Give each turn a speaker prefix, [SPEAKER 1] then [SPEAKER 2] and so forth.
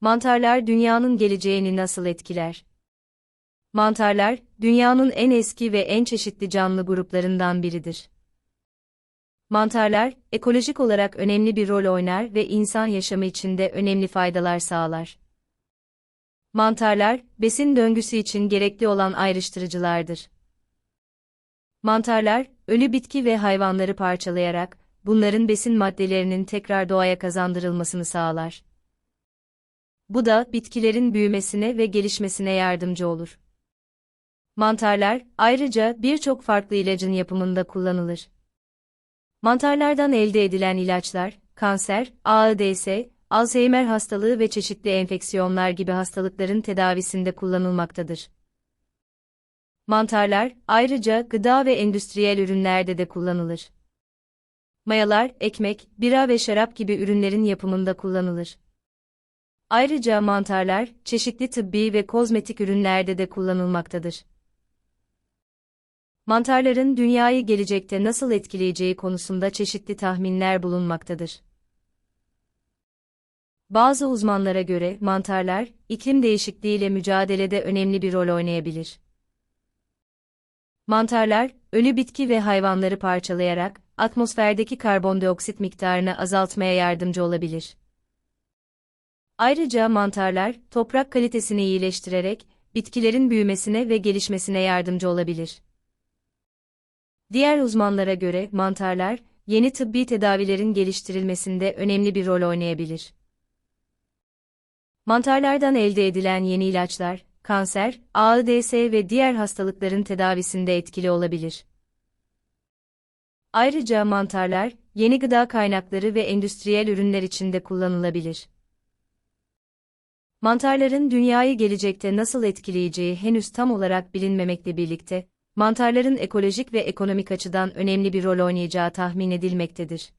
[SPEAKER 1] Mantarlar dünyanın geleceğini nasıl etkiler? Mantarlar, dünyanın en eski ve en çeşitli canlı gruplarından biridir. Mantarlar, ekolojik olarak önemli bir rol oynar ve insan yaşamı içinde önemli faydalar sağlar. Mantarlar, besin döngüsü için gerekli olan ayrıştırıcılardır. Mantarlar, ölü bitki ve hayvanları parçalayarak, bunların besin maddelerinin tekrar doğaya kazandırılmasını sağlar. Bu da bitkilerin büyümesine ve gelişmesine yardımcı olur. Mantarlar, ayrıca birçok farklı ilacın yapımında kullanılır. Mantarlardan elde edilen ilaçlar, kanser, AIDS, Alzheimer hastalığı ve çeşitli enfeksiyonlar gibi hastalıkların tedavisinde kullanılmaktadır. Mantarlar, ayrıca gıda ve endüstriyel ürünlerde de kullanılır. Mayalar, ekmek, bira ve şarap gibi ürünlerin yapımında kullanılır. Ayrıca mantarlar, çeşitli tıbbi ve kozmetik ürünlerde de kullanılmaktadır. Mantarların dünyayı gelecekte nasıl etkileyeceği konusunda çeşitli tahminler bulunmaktadır. Bazı uzmanlara göre mantarlar, iklim değişikliğiyle mücadelede önemli bir rol oynayabilir. Mantarlar, ölü bitki ve hayvanları parçalayarak, atmosferdeki karbondioksit miktarını azaltmaya yardımcı olabilir. Ayrıca mantarlar, toprak kalitesini iyileştirerek, bitkilerin büyümesine ve gelişmesine yardımcı olabilir. Diğer uzmanlara göre mantarlar, yeni tıbbi tedavilerin geliştirilmesinde önemli bir rol oynayabilir. Mantarlardan elde edilen yeni ilaçlar, kanser, AIDS ve diğer hastalıkların tedavisinde etkili olabilir. Ayrıca mantarlar, yeni gıda kaynakları ve endüstriyel ürünler için de kullanılabilir. Mantarların dünyayı gelecekte nasıl etkileyeceği henüz tam olarak bilinmemekle birlikte, mantarların ekolojik ve ekonomik açıdan önemli bir rol oynayacağı tahmin edilmektedir.